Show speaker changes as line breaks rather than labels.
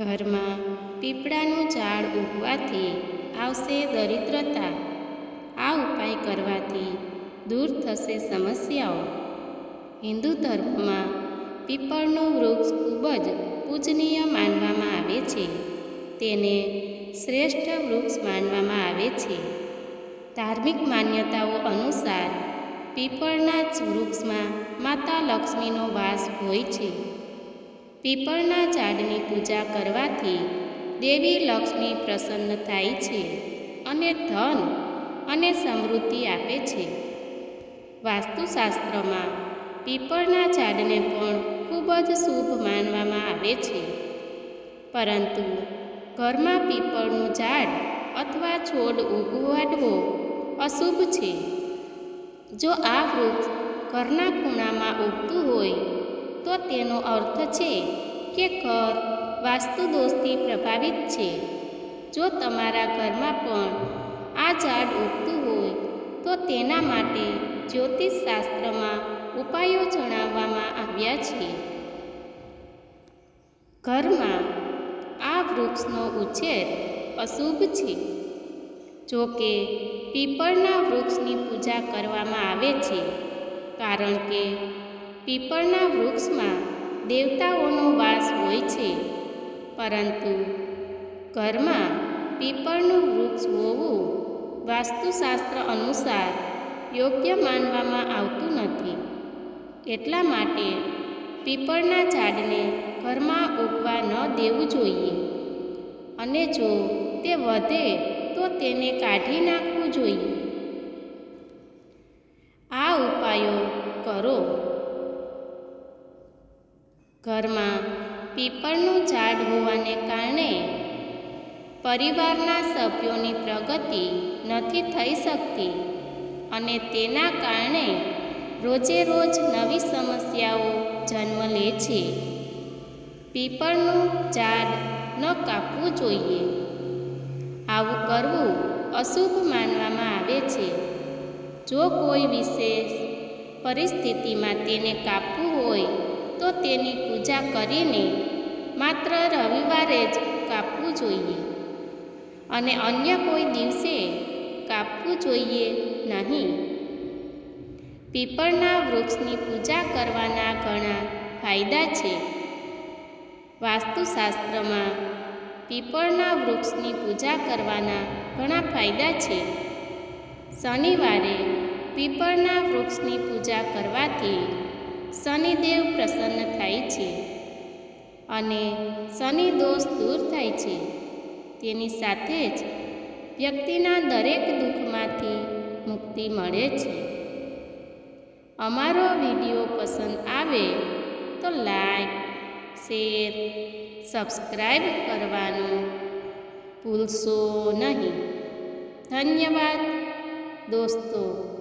ઘરમાં પીપળાનું ઝાડ ઉગવાથી આવશે દરિદ્રતા. આ ઉપાય કરવાથી દૂર થશે સમસ્યાઓ. હિન્દુ ધર્મમાં પીપળનું વૃક્ષ ખૂબ જ પૂજનીય માનવામાં આવે છે. તેને શ્રેષ્ઠ વૃક્ષ માનવામાં આવે છે. ધાર્મિક માન્યતાઓ અનુસાર પીપળના જ વૃક્ષમાં માતા લક્ષ્મીનો વાસ હોય છે. પીપળના ઝાડની પૂજા કરવાથી દેવી લક્ષ્મી પ્રસન્ન થાય છે અને ધન અને સમૃદ્ધિ આપે છે. વાસ્તુશાસ્ત્રમાં પીપળના ઝાડને પણ ખૂબ જ શુભ માનવામાં આવે છે. પરંતુ ઘરમાં પીપળનું ઝાડ અથવા છોડ ઉગવાડવો અશુભ છે. જો આ વૃક્ષ ઘરના ખૂણામાં ઉગતું હોય તો તેનો અર્થ છે કે ઘર વાસ્તુ દોષથી પ્રભાવિત છે. જો તમારા ઘરમાં પણ આ ઝાડ ઉગતું હોય, તો તેના માટે જ્યોતિષશાસ્ત્રમાં ઉપાયો જણાવવામાં આવ્યા છે. ઘરમાં આ વૃક્ષનો ઉછેર અશુભ છે. જો કે પીપળના વૃક્ષની પૂજા કરવામાં આવે છે, કારણ કે પીપળના વૃક્ષમાં દેવતાઓનો વાસ હોય છે. પરંતુ ઘરમાં પીપળનું વૃક્ષ હોવું વાસ્તુશાસ્ત્ર અનુસાર યોગ્ય માનવામાં આવતું નથી. એટલા માટે પીપળના ઝાડને ઘરમાં ઉગવા ન દેવું જોઈએ. અને જો તે વધે તો તેને કાઢી નાખવું જોઈએ. ઘરમાં પીપળનું ઝાડ હોવાને કારણે પરિવારના સભ્યોની પ્રગતિ નથી થઈ શકતી અને તેના કારણે રોજે રોજ નવી સમસ્યાઓ જન્મ લે છે. પીપળનું ઝાડ ન કાપવું જોઈએ. આવું કરવું અશુભ માનવામાં આવે છે. જો કોઈ વિશેષ પરિસ્થિતિમાં તેને કાપવું હોય તો તેની પૂજા કરીને માત્ર રવિવારે જ કાપવું જોઈએ. અને અન્ય કોઈ દિવસે કાપવું જોઈએ નહીં. પીપળના વૃક્ષની પૂજા કરવાના ઘણા ફાયદા છે. વાસ્તુશાસ્ત્રમાં પીપળના વૃક્ષની પૂજા કરવાના ઘણા ફાયદા છે. શનિવારે પીપળના વૃક્ષની પૂજા કરવાથી શનિદેવ પ્રસન્ન થાય છે અને શનિ દોષ દૂર થાય છે. તેની સાથે જ વ્યક્તિના દરેક દુઃખમાંથી મુક્તિ મળે છે. અમારો વીડિયો પસંદ આવે તો લાઈક, શેર, સબસ્ક્રાઈબ કરવાનું ભૂલશો નહીં. ધન્યવાદ દોસ્તો.